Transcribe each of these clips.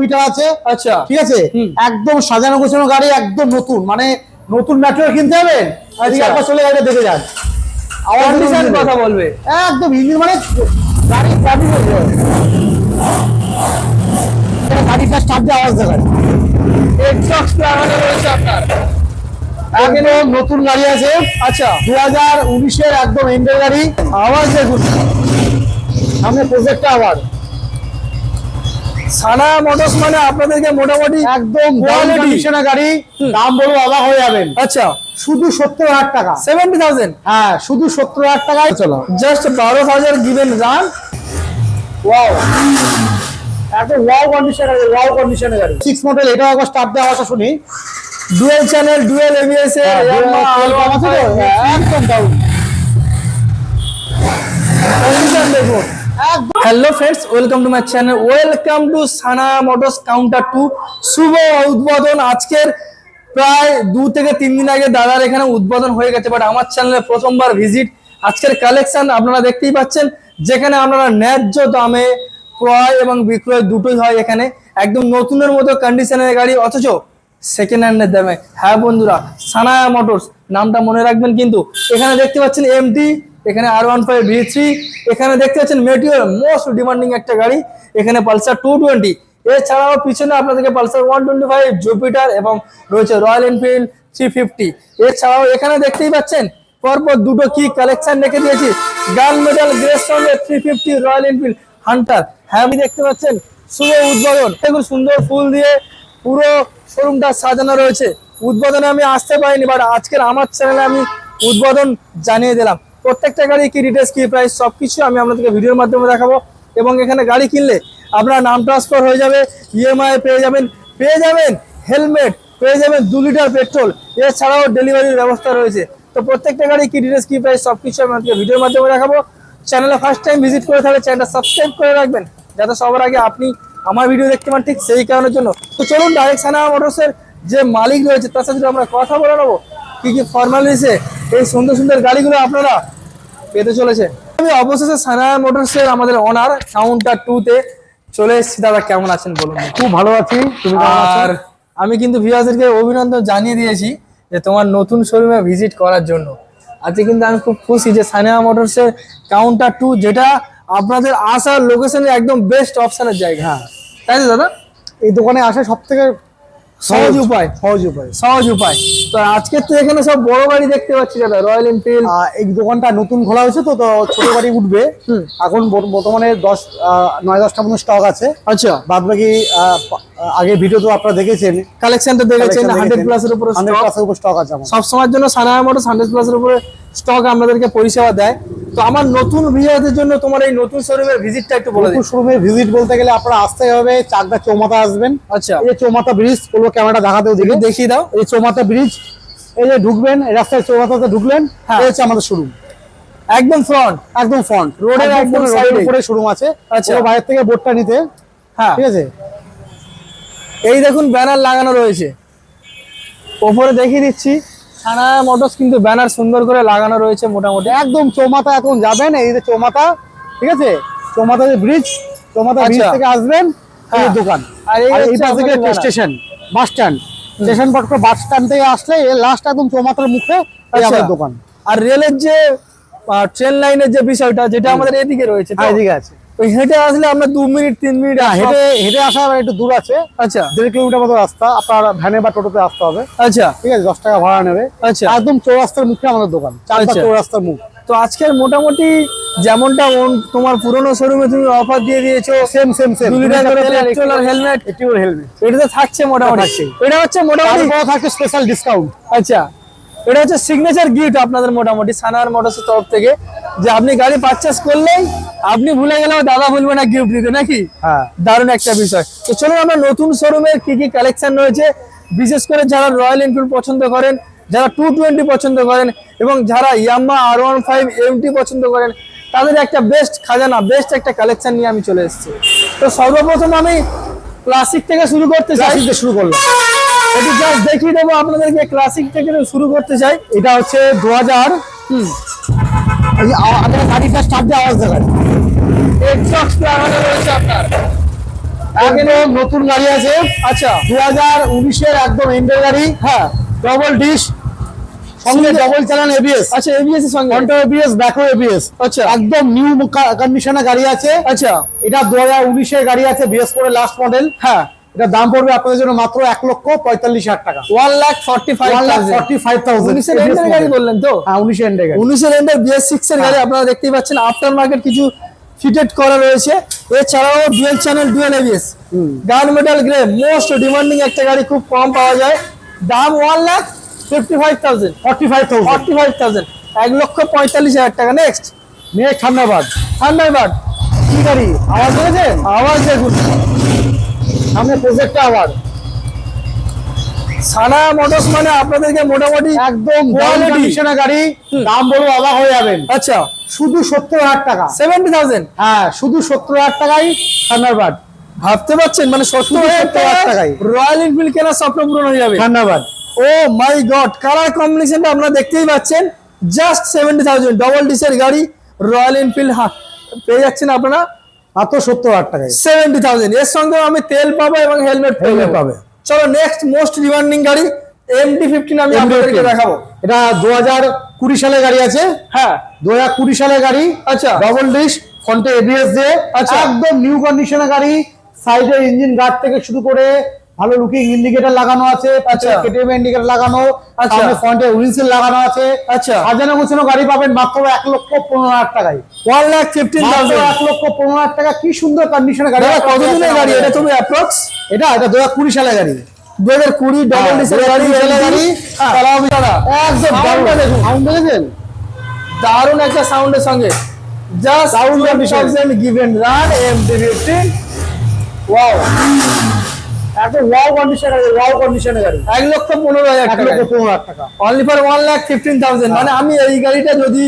Metre আছে। আচ্ছা। ঠিক আছে? একদম সাজানো গোছানো গাড়ি একদম নতুন। মানে নতুন ম্যাটেরিয়াল কিনতে যাবেন আচ্ছা। একবার চলে গাড়িটা দেখে যান। কন্ডিশন কথা বলবে। একদম ইঞ্জিন মানে গাড়ি গাড়ি হয়ে যায়। এটা গাড়িটা স্টার্ট দিয়ে আওয়াজ দেখায়। এক্সস্ট লাগানো রয়েছে আপনার। একদম নতুন গাড়ি আছে। আচ্ছা। দু হাজার উনিশের একদম এন্ডের গাড়ি। আওয়াজ দেখুন। সামনে প্রজেক্টটা আবার। সানা মোটরস মানে আপনাদেরকে মোটামুটি একদম Quality। গাড়ি দাম বলব অবাক হয়ে যাবেন। আচ্ছা। শুধু সত্তর হাজার টাকা। সেভেন্টি থাউজেন্ড হ্যাঁ শুধু সত্তর হাজার টাকায় চলো। জাস্ট বারো হাজার গিভেন রান ওয়াও একদম ওয়াও কন্ডিশনের গাড়ি ওয়াও কন্ডিশনের গাড়ি। সিক্স মডেল এটাও একবার স্টার্ট দেওয়া আওয়াজটা শুনি। ডুয়েল চ্যানেল ডুয়েল এবিএস এর Yamaha dual R1 আছে তো? একদম ডাউন কন্ডিশন দেখুন hello friends welcome to my channel welcome to Sana motors counter two শুভ উদ্বোধন আজকের। প্রায় দু থেকে তিন দিন আগে দাদার এখানে উদ্বোধন হয়ে গেছে বাট আমার চ্যানেলে প্রথমবার ভিজিট আজকের কালেকশন আপনারা দেখতেই পাচ্ছেন, যেখানে আপনারা ন্যায্য দামে ক্রয় এবং বিক্রয় দুটোই হয় এখানে। একদম নতুনের মতো কন্ডিশনের গাড়ি, অথচ সেকেন্ড হ্যান্ডের দামে। হ্যাঁ বন্ধুরা সানায়া মোটরস নামটা মনে রাখবেন কিন্তু, এখানে দেখতে পাচ্ছেন এমটি এখানে R one five V three এখানে দেখতে পাচ্ছেন মেটিওর মোস্ট ডিমান্ডিং একটা গাড়ি, এখানে পালসার টু টোয়েন্টি এছাড়াও পিছনে আপনাদেরকে Pulsar one twenty five Jupiter এবং রয়েছে রয়্যাল এনফিল্ড থ্রি ফিফটি এছাড়াও এখানে দেখতেই পাচ্ছেন, পরপর দুটো কি কালেকশন রেখে দিয়েছি। Gun metal grey three fifty Royal Enfield Hunter হ্যাঁ আপনি দেখতে পাচ্ছেন, শুভ উদ্বোধন। দেখুন সুন্দর ফুল দিয়ে পুরো শোরুমটা সাজানো রয়েছে। উদ্বোধনে আমি আসতে পারিনি বাট আজকের আমার চ্যানেলে আমি উদ্বোধন জানিয়ে দিলাম। প্রত্যেকটা গাড়ি কি ডিটেলস কি প্রাইস সব কিছু আমি আপনাদেরকে ভিডিওর মাধ্যমে দেখাবো। এবং এখানে গাড়ি কিনলে আপনার নাম ট্রান্সফার হয়ে যাবে ইএমআই পেয়ে যাবেন পেয়ে যাবেন হেলমেট পেয়ে যাবেন দু লিটার পেট্রোল এছাড়াও ডেলিভারির ব্যবস্থা রয়েছে। তো প্রত্যেকটা গাড়ি কি ডিটেলস কি প্রাইস সব কিছু আমি আপনাকে ভিডিওর মাধ্যমে দেখাবো। চ্যানেলে ফার্স্ট টাইম ভিজিট করে থাকলে চ্যানেলটা সাবস্ক্রাইব করে রাখবেন, যাতে সবার আগে আপনি আমার ভিডিও দেখতে পান ঠিক সেই কারণের জন্য। তো চলুন ডাইরেক্ট সানা মোটরসের যে মালিক রয়েছে, তার সাথে আমরা কথা বলে নেব। কি কি ফর্মালিটিসে এই সুন্দর সুন্দর গাড়িগুলো আপনারা পেতে চলেছে। আমি অবশেষে সানা মোটরসের আমাদের অনার কাউন্টার টু তে চলে এসেছি। দাদা কেমন আছেন বলুন খুব ভালো আছি। তুমি আর আমি কিন্তু ভিউয়ারদেরকে অভিনন্দন জানিয়ে দিয়েছি যে তোমার নতুন শোরুমে ভিজিট করার জন্য। আজকে কিন্তু আমি খুব খুশি যে সানিয়া মোটরসের কাউন্টার টু যেটা আপনাদের আসার লোকেশনে একদম বেস্ট অপশনের জায়গা। হ্যাঁ। তাই দাদা? এই দোকানে আসা সব থেকে সহজ উপায় সহজ উপায় সহজ উপায়। তো আজকে তো এখানে সব বড় গাড়ি দেখতে পাচ্ছি দাদা রয়্যাল এনফিল্ড এই দোকানটা নতুন খোলা হয়েছে তো তো ছোট গাড়ি উঠবে। এখন বর- বর্তমানে দশ আহ, নয় দশটা মতো স্টক আছে। আচ্ছা। বাদ বাকি আগে ভিডিও তো আপনারা দেখেছেন। কালেকশনটা দেখেছেন হান্ড্রেড প্লাসের উপরে হান্ড্রেড stock। প্লাসের উপর স্টক আছে আমার। সব সময়ের জন্য সানায়া মোটরস হান্ড্রেড প্লাসের উপরে স্টক আমাদেরকে পরিষেবা দেয়। তো আমার নতুন ভিউয়ারদের জন্য তোমার এই নতুন শোরুমের ভিজিটটা একটু বলে নতুন শোরুমে ভিজিট বলতে গেলে আপনারা আসতে হবে চাকদা চৌমাথা আসবেন। আচ্ছা। এই চৌমাথা ব্রিজ বলব ক্যামেরাটা দেখাতেও দিকে একটু দেখিয়ে দাও। এই চৌমাথা ব্রিজ এই যে ঢুকবেন এই রাস্তায় চৌমাথাতে ঢুকলেন হ্যাঁ। এই হচ্ছে আমাদের শোরুম একদম ফ্রন্ট একদম ফ্রন্ট রোডের একদম side উপরে শোরুম আছে। আচ্ছা। পুরো বাইরে থেকে বোর্ডটা নিতে। হ্যাঁ। ঠিক আছে? এই দেখুন ব্যানার লাগানো রয়েছে ওপরে দেখিয়ে দিচ্ছি থানা মোটরস কিন্তু ব্যানার সুন্দর করে লাগানো রয়েছে মোটামুটি একদম চৌমাথা এখন যাবেন এই যে চৌমাথা ঠিক আছে চৌমাথা যে ব্রিজ চৌমাথা ব্রিজ আচ্ছা। থেকে আসবেন হ্যাঁ। দোকান আর এই পাশ। স্টেশন বাস স্ট্যান্ড স্টেশন পট বাস স্ট্যান্ড থেকে আসলে লাস্ট একদম চৌমাথার মুখে আচ্ছা। আমাদের দোকান আর রেলের যে ট্রেন লাইনের যে বিষয়টা যেটা আমাদের এদিকে রয়েছে? হ্যাঁ এদিকে আছে ওই হেঁটে আসলে আমরা দু মিনিট তিন মিনিট হেঁটে হেঁটে আসা একটু দূর আছে। আচ্ছা। দেড় কিলোমিটার মতো রাস্তা আপনার ভ্যানে বা টোটোতে আসতে হবে। আচ্ছা। ঠিক আছে দশ টাকা ভাড়া নেবে। আচ্ছা। একদম চৌরাস্তার মুখে আমাদের দোকান আচ্ছা। চৌরাস্তার মুখ। তো আজকের মোটামুটি যেমনটা তোমার পুরনো শোরুমে তুমি অফার দিয়ে দিয়েছ সেম সেম সেম পেট্রোল আর হেলমেট একটি হেলমেট এটাতে থাকছে মোটামুটি। এটা হচ্ছে মোটামুটি তারপর থাকে স্পেশাল ডিসকাউন্ট আচ্ছা। এটা হচ্ছে সিগনেচার গিফট আপনাদের মোটামুটি সানার মোটরসের তরফ থেকে যে আপনি গাড়ি পারচেস করলেই আপনি ভুলে গেলেও দাদা বলবে না গিফট দিতে নাকি? হ্যাঁ। দারুণ একটা বিষয়। তো চলুন আমরা নতুন শোরুমের কি কি কালেকশন রয়েছে বিশেষ করে যারা রয়্যাল এনফিল্ড পছন্দ করেন যারা টু টোয়েন্টি পছন্দ করেন এবং যারা Yamaha R one five MT পছন্দ করেন তাদের একটা বেস্ট খাজানা বেস্ট একটা কালেকশন নিয়ে আমি চলে এসেছি। তো সর্বপ্রথম আমি ক্লাসিক থেকে শুরু করতে চাই। শুরু করলাম। একটু জাস্ট দেখিয়ে দেবো আপনাদেরকে ক্লাসিক থেকে শুরু করতে চাই। এটা হচ্ছে দু হাজার হুম গাড়িটা স্টার্ট দিয়ে আওয়াজ লাগানো রয়েছে আপনার। একদম নতুন গাড়ি আছে। আচ্ছা। দু হাজার উনিশের একদম এন্ডের গাড়ি। হ্যাঁ। ডবল ডিশ সঙ্গে ডবল চালান এবিএস আচ্ছা এবিএস এর সঙ্গে। ফ্রন্ট এবিএস ব্যাকও এবিএস আচ্ছা। একদম নিউ কন্ডিশনে গাড়ি আছে। আচ্ছা। এটা দু হাজার উনিশের গাড়ি আছে বিএস করে লাস্ট মডেল হ্যাঁ। এটা দাম পড়বে আপনাদের জন্য মাত্র এক লক্ষ পঁয়তাল্লিশ হাজার টাকা। One lakh forty five forty five thousand উনিশের এন্ডের গাড়ি বললেন তো? হ্যাঁ উনিশের এন্ডের গাড়ি। উনিশের এন্ডের বিএস সিক্স এর গাড়ি আপনারা দেখতেই পাচ্ছেন। আফটার মার্কেট কিছু ফিটেড করা রয়েছে। এছাড়াও dual channel dual ABS gun metal grey most demanding একটা গাড়ি খুব কম পাওয়া যায়। দাম one lakh fifty five thousand forty five thousand forty five thousand এক লক্ষ পঁয়তাল্লিশ হাজার টাকা। নেক্সট নিয়ে ঠান্ডাবাদ থান্ডারবার্ড কি গাড়ি? আওয়াজ করেছেন আওয়াজ দেখুন। সামনে প্রজেক্টটা আবার। সানা মোটরস মানে আপনাদেরকে মোটামুটি একদম। কন্ডিশনের গাড়ি দাম বড় অবাক হয়ে যাবেন। আচ্ছা। শুধু সত্তর হাজার টাকা। সেভেন্টি থাউজেন্ড হ্যাঁ শুধু সত্তর হাজার টাকাই থান্ডারবার্ড ভাবতে পারছেন? মানে সত্তর হাজার 70,000 টাকায় টাকায়। রয়্যাল এনফিল্ড কেনার স্বপ্ন পূরণ হয়ে যাবে। Thunderbird oh my god colour কম্বিনেশনটা আপনারা দেখতেই পাচ্ছেন। জাস্ট সেভেন্টি থাউজেন্ড ডবল ডিসের গাড়ি রয়্যাল এনফিল্ড পেয়ে যাচ্ছেন আপনারা। মাত্র সত্তর হাজার টাকায়। সেভেন্টি থাউজেন্ড এর সঙ্গে আমি তেল পাবো এবং হেলমেট হেলমেট পাবে। চলো নেক্সট মোস্ট ডিমান্ডিং গাড়ি এমটি ফিফটিন আমি আপনাদেরকে দেখাবো। এটা দু হাজার কুড়ি সালের গাড়ি আছে। হ্যাঁ। দু হাজার কুড়ি সালের গাড়ি আচ্ছা। ডবল ডিস ফ্রন্টে এবিএস দিয়ে। আচ্ছা। একদম নিউ কন্ডিশনের গাড়ি সাইডের ইঞ্জিন গার্ড থেকে শুরু করে ভালো লুকিং ইন্ডিকেটর লাগানো আছে আচ্ছা। কেটিএম ইন্ডিকেটর লাগানো আচ্ছা। সামনে ফ্রন্টে উইন্ডশিল লাগানো আছে। আচ্ছা। সাজানো গোছানো গাড়ি পাবেন মাত্র এক লক্ষ পনেরো হাজার টাকায়। ওয়ান লাখ ফিফটিন এক লক্ষ পনেরো হাজার টাকা কি সুন্দর কন্ডিশনের গাড়ি। কতদিনের গাড়ি? এটা তুমি অ্যাপ্রক্স এটা এটা দু হাজার কুড়ি সালের গাড়ি। দু হাজার কুড়ি ডবল হ্যাঁ, ডিসের 2020 গাড়ি গাড়ি। হ্যাঁ, একদম। সাউন্ড দেখেছেন? দারুণ একটা সাউন্ডের সঙ্গে। Just Sound sound. Given run MT fifteen wow একদম ওয়াও কন্ডিশনের গাড়ি ওয়াও কন্ডিশনের গাড়ি। এক লক্ষ পনেরো হাজার এক লক্ষ পনেরো হাজার টাকা। Only for one lakh fifteen thousand মানে আমি এই গাড়িটা যদি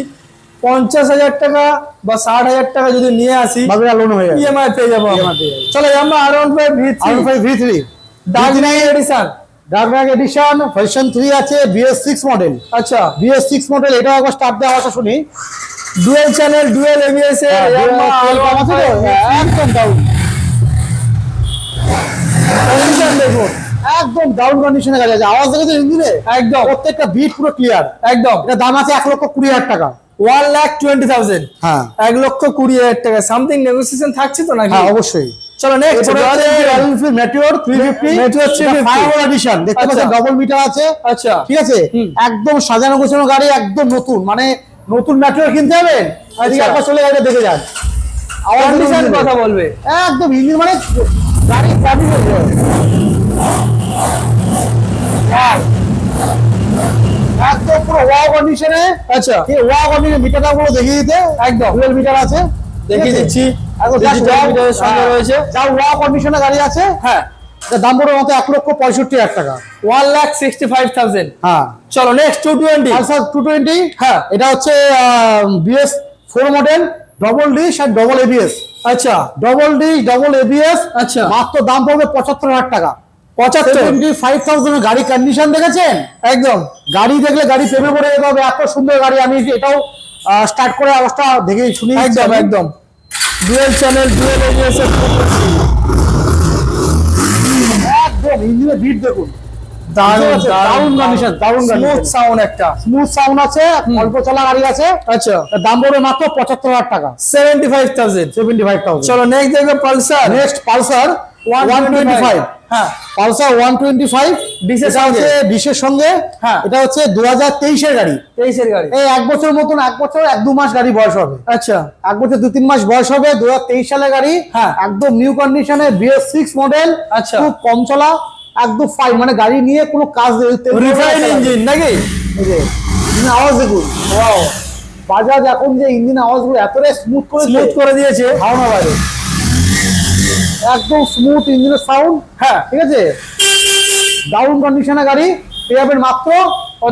পঞ্চাশ হাজার টাকা বা ষাট হাজার টাকা যদি নিয়ে আসি লোন হয়ে যাবে। ইএমআই পেয়ে যাব। আমরা। EMI পেয়ে যাব। চলো আমরা R one five V R five V three dark knight edition dark edition version three আছে বিএস সিক্স মডেল আচ্ছা। বিএস সিক্স মডেল এটা একবার স্টার্ট দেওয়া আছে শুনি। ডুয়েল চ্যানেল ডুয়েল এবিএস এর হ্যাঁ, dual একদম ডাউন কন্ডিশনে গাড়ি আছে। আওয়াজ দেখেছে ইঞ্জিনে? একদম। প্রত্যেকটা বিট পুরো ক্লিয়ার একদম। এটা দাম আছে এক লক্ষ কুড়ি হাজার টাকা। ওয়ান লাখ টোয়েন্টি থাউজেন্ড হ্যাঁ। এক লক্ষ কুড়ি হাজার টাকা। সামথিং নেগোসিয়েশন থাকছে তো নাকি? হ্যাঁ অবশ্যই। চলো নেক্সট এরপরে আছে Royal Enfield Meteor 350 Meteor 350 edition দেখতে পাচ্ছেন আচ্ছা। ডবল মিটার আছে। আচ্ছা। ঠিক আছে? একদম সাজানো গোছানো গাড়ি একদম নতুন। মানে নতুন মেটিওর কিনতে হবে আজকে আচ্ছা। চলে গাড়িটা দেখে যান। আওয়াজ কথা বলবে। একদম ইঞ্জিন মানে হয়ে একদম পুরো ওয়াও কন্ডিশনে আচ্ছা। এই ওয়াও কন্ডিশনে মিটারটা পুরো দেখিয়ে দিতে। একদম। মিটার আছে। দেখিয়ে দিচ্ছি। হ্যাঁ, রয়েছে। যা ওয়াও কন্ডিশনে গাড়ি আছে হ্যাঁ। দাম পড়বে এক লক্ষ পঁয়ষট্টি হাজার টাকা। One lakh sixty five thousand হ্যাঁ। চলো next two twenty two twenty হ্যাঁ। এটা হচ্ছে BS four model double dish আর ডবল এবিএস আচ্ছা ডবল ডিশ ডবল এবিএস আচ্ছা। মাত্র দাম পড়বে পঁচাত্তর হাজার টাকা। গাড়ি কন্ডিশন দেখেছেন? একদম। গাড়ি দেখলে গাড়ি প্রেমে পড়ে যেতে হবে এত সুন্দর গাড়ি আমি এটাও স্টার্ট করে অবস্থা দেখে শুনি একদম একদম। ডুয়েল চ্যানেল ডুয়েল এবিএস একদম ইঞ্জিনের বিট দেখুন। দারুণ? দারুণ condition, দারুণ স্মুথ সাউন্ড একটা। স্মুথ সাউন্ড আছে অল্প চলা গাড়ি আছে। আচ্ছা। দাম পড়বে মাত্র পঁচাত্তর হাজার টাকা। Seventy five thousand seventy five thousand চলো নেক্সট দেখবে Pulsar. Next Pulsar one twenty five হ্যাঁ। পালসার ওয়ান টোয়েন্টি ফাইভ ডিসের সঙ্গে। ডিসের সঙ্গে। হ্যাঁ। এটা হচ্ছে গাড়ি। গাড়ি। এই এক বছর মতন এক বছর এক দু মাস গাড়ি বয়স হবে। আচ্ছা। এক বছর দু তিন মাস বয়স হবে দু হাজার তেইশ সালের গাড়ি। হ্যাঁ। একদম নিউ কন্ডিশনে বিএস সিক্স মডেল আচ্ছা। খুব কম চলা। একদম ফাইন মানে গাড়ি নিয়ে কোনো কাজ রিফাইন ইঞ্জিন নাকি? আওয়াজ দেখুন! বাজাজ এখন যে ইঞ্জিন আওয়াজগুলো এতটাই স্মুথ করে স্মুথ করে দিয়েছে। ধারণা বাইরে। একদম স্মুথ ইঞ্জিনের সাউন্ড হ্যাঁ। ঠিক আছে? ডাউন কন্ডিশনে গাড়ি পেয়ে যাবেন মাত্র।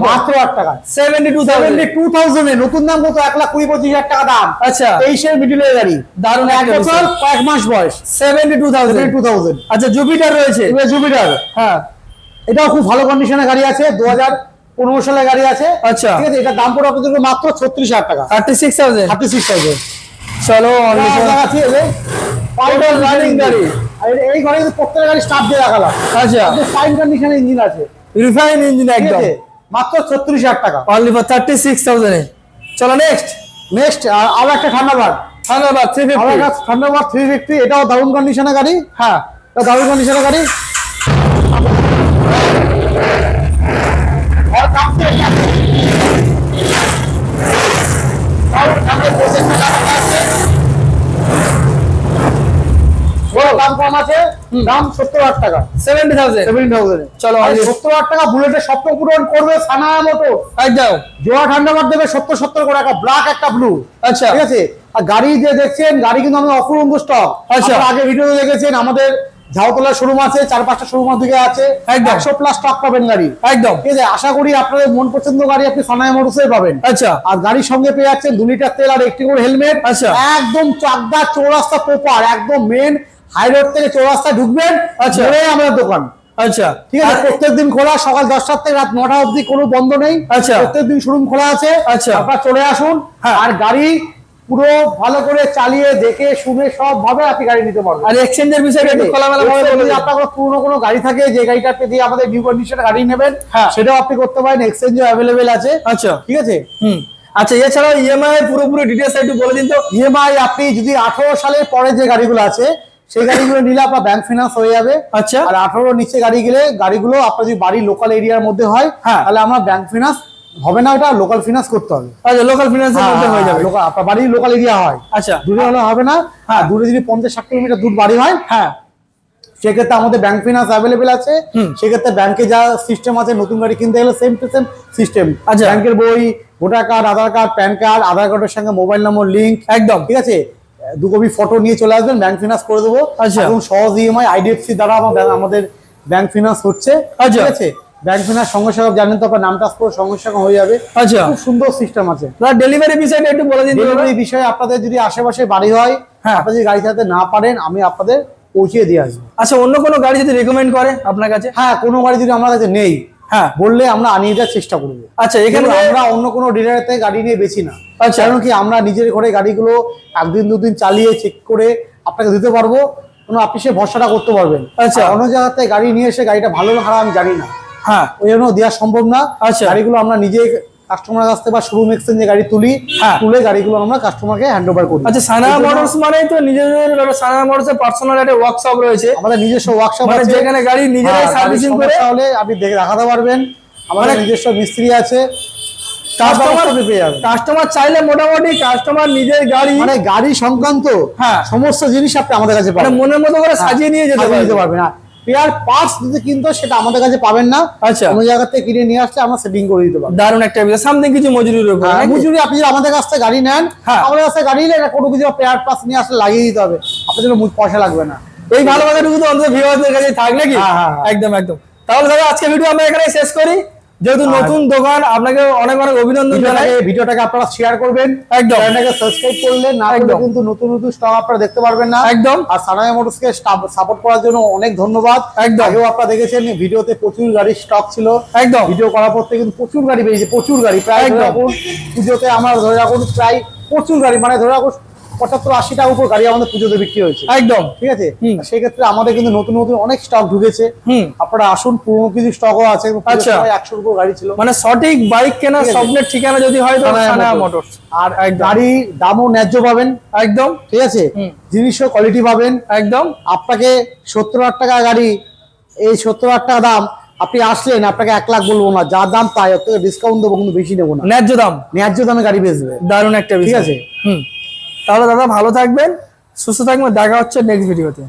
মাত্র আট টাকা। সেভেন্টি টু সেভেন্টি টু থাউজেন্ডে নতুন দাম কত? এক লাখ কুড়ি পঁচিশ হাজার টাকা দাম। আচ্ছা। তেইশের মিডিলের গাড়ি। দারুণ এক বছর। কয়েক মাস বয়স। Seventy two thousand two thousand আচ্ছা জুপিটার রয়েছে। জুপিটার হ্যাঁ। এটাও খুব ভালো কন্ডিশনে গাড়ি আছে। দু হাজার পনেরো সালে গাড়ি আছে। আচ্ছা। ঠিক আছে এটার দাম পড়ে আপনাদের মাত্র ছত্রিশ হাজার টাকা। Thirty six thousand thirty six thousand চলো Total running গাড়ি। এই ঘরে প্রত্যেকটা গাড়ি স্টার্ট দিয়ে রাখালাম আচ্ছা। ফাইন কন্ডিশন ইঞ্জিন আছে। রিফাইন ইঞ্জিন একদম। মাত্র ছত্রিশ হাজার টাকা। Only for thirty six thousand চলো নেক্সট নেক্সট আরও একটা ঠান্ডাবাদ থান্ডারবার্ড থ্রি ফিফটি একটা থ্রি ফিফটি এটাও দারুণ কন্ডিশনের গাড়ি। হ্যাঁ এটা দারুণ কন্ডিশনের গাড়ি। দাম কম আছে। দাম সত্তর হাজার টাকা। সেভেন্টি থাউজেন্ড সেভেন থাউজেন্ড চলো, সত্তর হাজার টাকা বুলেটের স্বপ্ন পূরণ করবে সানা মতো। একদম জোড়া ঠান্ডাবাদ দেবে সত্তর সত্তর করে একটা ব্ল্যাক একটা ব্লু আচ্ছা। ঠিক আছে? আর গাড়ি যে দেখছেন গাড়ি কিন্তু আমাদের অফুরন্ত স্টক আচ্ছা। আগে ভিডিও দেখেছেন আমাদের ঝাউতলা শোরুম আছে চার পাঁচটা শোরুম দিকে আছে। একদম। একশো প্লাস স্টক পাবেন গাড়ি। একদম ঠিক আছে? আশা করি আপনাদের মন পছন্দ গাড়ি আপনি সানায় মোটরসে পাবেন। আচ্ছা। আর গাড়ির সঙ্গে পেয়ে যাচ্ছেন দু লিটার তেল আর একটি করে হেলমেট আচ্ছা। একদম চাকদা চৌরাস্তা প্রপার একদম মেন হাই রোড থেকে চৌরাস্তা ঢুকবেন আচ্ছা। আমাদের দোকান। আচ্ছা ঠিক আছে। প্রত্যেকদিন খোলা সকাল দশটা থেকে রাত নটা অবধি কোনো বন্ধ নেই। আচ্ছা। প্রত্যেকদিন শোরুম খোলা আছে। আচ্ছা। আপনারা চলে আসুন। হ্যাঁ। আর গাড়ি পুরো ভালো করে চালিয়ে দেখে শুনে সব ভাবে আপনি গাড়ি নিতে পারবেন। আর এক্সচেঞ্জের বিষয়টা একটু খোলামেলা ভাবে বলে যদি আপনার কোনো পুরনো কোনো গাড়ি থাকে যে গাড়িটাতে দিয়ে আমাদের নিউ কন্ডিশনে গাড়ি নেবেন হ্যাঁ। সেটাও আপনি করতে পারেন। এক্সচেঞ্জও অ্যাভেলেবেল আছে। আচ্ছা। ঠিক আছে? হুম। আচ্ছা এছাড়াও ইএমআই এর পুরোপুরি ডিটেলস একটু বলে দিন তো। ইএমআই আপনি যদি আঠারো সালের পরে যে গাড়িগুলো আছে সেই গাড়িগুলো নিলে আপনার ব্যাংক ফিনান্স হয়ে যাবে আচ্ছা আর আঠারো নিচে গাড়ি গেলে গাড়িগুলো আপনার যদি বাড়ির লোকাল এরিয়ার মধ্যে হয় হ্যাঁ। তাহলে আমার ব্যাংক ফিনান্স হবে না ওটা লোকাল ফিনান্স করতে হবে আচ্ছা লোকাল ফিনান্সের মধ্যে হয়ে যাবে লোকাল আপনার বাড়ির লোকাল এরিয়া হয় আচ্ছা দূরে হলে হবে না হ্যাঁ দূরে যদি পঞ্চাশ ষাট কিলোমিটার দূর বাড়ি হয় হ্যাঁ সেক্ষেত্রে আমাদের ব্যাংক ফিনান্স অ্যাভেলেবেল আছে। সেক্ষেত্রে ব্যাংকে যা সিস্টেম আছে নতুন গাড়ি কিনতে গেলে সেম টু সেম সিস্টেম আচ্ছা। ব্যাংকের বই voter card Aadhaar card PAN card Aadhaar কার্ডের সঙ্গে মোবাইল নম্বর লিঙ্ক একদম ঠিক আছে দু কপি ফটো নিয়ে চলে আসবেন ব্যাংক ফিনান্স করে দেবো। আচ্ছা। এবং সহজ ইএমআই আইডিএফসি দ্বারা আমাদের ব্যাংক ফিনান্স হচ্ছে। আচ্ছা। ঠিক আছে? ব্যাংক ফিনান্স সঙ্গে সঙ্গে জানেন তো আপনার নামটা পুরো সঙ্গে সঙ্গে হয়ে যাবে। আচ্ছা। খুব সুন্দর সিস্টেম আছে। ডেলিভারি বিষয়টা একটু বলে দিন। ডেলিভারি বিষয়ে আপনাদের যদি আশেপাশে বাড়ি হয় হ্যাঁ। আপনারা যদি গাড়ি চালাতে না পারেন আমি আপনাদের পৌঁছে দিয়ে আসব। আচ্ছা অন্য কোনো গাড়ি যদি রেকমেন্ড করে আপনার কাছে? হ্যাঁ কোনো গাড়ি যদি আমার কাছে নেই হ্যাঁ। বললে আমরা আনিয়ে দেওয়ার চেষ্টা করব। আচ্ছা এখানে আমরা অন্য কোনো ডিলারের থেকে গাড়ি নিয়ে বেশি না। আচ্ছা। কারণ কি আমরা নিজের ঘরে গাড়িগুলো একদিন দুদিন চালিয়ে চেক করে আপনাকে দিতে পারব। কোনো আপনি সে ভরসাটা করতে পারবেন। আচ্ছা। অন্য জায়গাতে থেকে গাড়ি নিয়ে এসে গাড়িটা ভালো না খারাপ আমি জানি না। হ্যাঁ। ওই জন্য দেওয়া সম্ভব না। আচ্ছা। গাড়িগুলো আমরা নিজে কাস্টমার কাছ থেকে বা শোরুম এক্সচেঞ্জে গাড়ি তুলি হ্যাঁ। তুলে গাড়িগুলো আমরা কাস্টমারকে হ্যান্ড ওভার করি আচ্ছা সানা মোটরস মানেই তো নিজেদের সানা মোটরসের পার্সোনাল একটা ওয়ার্কশপ রয়েছে। আমাদের নিজস্ব ওয়ার্কশপ মানে আছে। যেখানে গাড়ি নিজেরাই হ্যাঁ, সার্ভিসিং করে সমস্যা হলে আপনি দেখে দেখাতে পারবেন। আমাদের মানে- নিজস্ব মিস্ত্রি আছে। কাস্টমার চাইলে মোটামুটি কাস্টমার নিজের গাড়ি মানে গাড়ি সংক্রান্ত হ্যাঁ। সমস্ত জিনিস আপনি আমাদের কাছে মানে পাবেন। মনের মতো করে সাজিয়ে নিয়ে যেতে পারবেন। হ্যাঁ পেয়ার পার্টস যদি কিনতো সেটা আমাদের কাছে পাবেন না। আচ্ছা। অন্য জায়গা থেকে কিনে নিয়ে আসলে আমরা সেটিং করে দিতে পারব। দারুণ একটা বিষয় সামথিং কিছু মজুরি হ্যাঁ, মজুরি আপনি যদি আমাদের কাছ থেকে গাড়ি নেন হ্যাঁ। আমাদের কাছে থেকে গাড়ি নিলে কোনো কিছু স্পেয়ার পার্টস নিয়ে আসলে লাগিয়ে দিতে হবে। আপনার জন্য মুখ পয়সা লাগবে না। এই ভালোবাসাটুকু তো অন্তত ভিউয়ারদের কাছে থাক নাকি? হ্যাঁ। একদম একদম। তাহলে দাদা আজকে ভিডিও আমরা এখানে শেষ করি। যেহেতু নতুন দোকান আপনাকে অনেক অনেক অভিনন্দন জানাই ভিডিওটাকে ভিডিওটাকে আপনারা শেয়ার করবেন একদম। চ্যানেলটাকে সাবস্ক্রাইব করলে না একদম। কিন্তু নতুন নতুন স্টক আপনারা দেখতে পারবেন না একদম। আর সানায়া মোটরসকে সাপোর্ট করার জন্য অনেক ধন্যবাদ একদম। আগেও আপনারা দেখেছেন ভিডিওতে প্রচুর গাড়ির স্টক ছিল একদম ভিডিও করার পর থেকে কিন্তু প্রচুর গাড়ি বেরিয়েছে প্রচুর গাড়ি প্রায় একদম। পুজোতে আমার ধরে রাখুন প্রায় প্রচুর গাড়ি মানে ধরে রাখুন পঁচাত্তর আশি টাকা উপর গাড়ি আমাদের পুজোতে বিক্রি হয়েছে। একদম। ঠিক আছে? সেক্ষেত্রে আমাদের কিন্তু নতুন নতুন অনেক স্টক ঢুকেছে। আপনারা আসুন পুরোনো কিছু স্টকও আছে। আচ্ছা। একশোর উপর গাড়ি ছিল। মানে সঠিক বাইক আছে। স্বপ্নের ঠিকানা যদি হয় সানায়া মোটরস। মোটরস। আর গাড়ি দামও ন্যায্য পাবেন। একদম। ঠিক আছে। জিনিসও কোয়ালিটি পাবেন। একদম। আপনাকে সত্তর হাজার টাকা গাড়ি এই সত্তর হাজার টাকা দাম আপনি আসলেন আপনাকে এক লাখ বলব না যা দাম তাই ডিসকাউন্ট দেবো কিন্তু বেশি নেব না। ন্যায্য দাম। ন্যায্য দামে গাড়ি বেচবে। দারুণ একটা ঠিক আছে। হুম। তাহলে দাদা ভালো থাকবেন সুস্থ থাকবেন দেখা হচ্ছে নেক্সট ভিডিওতে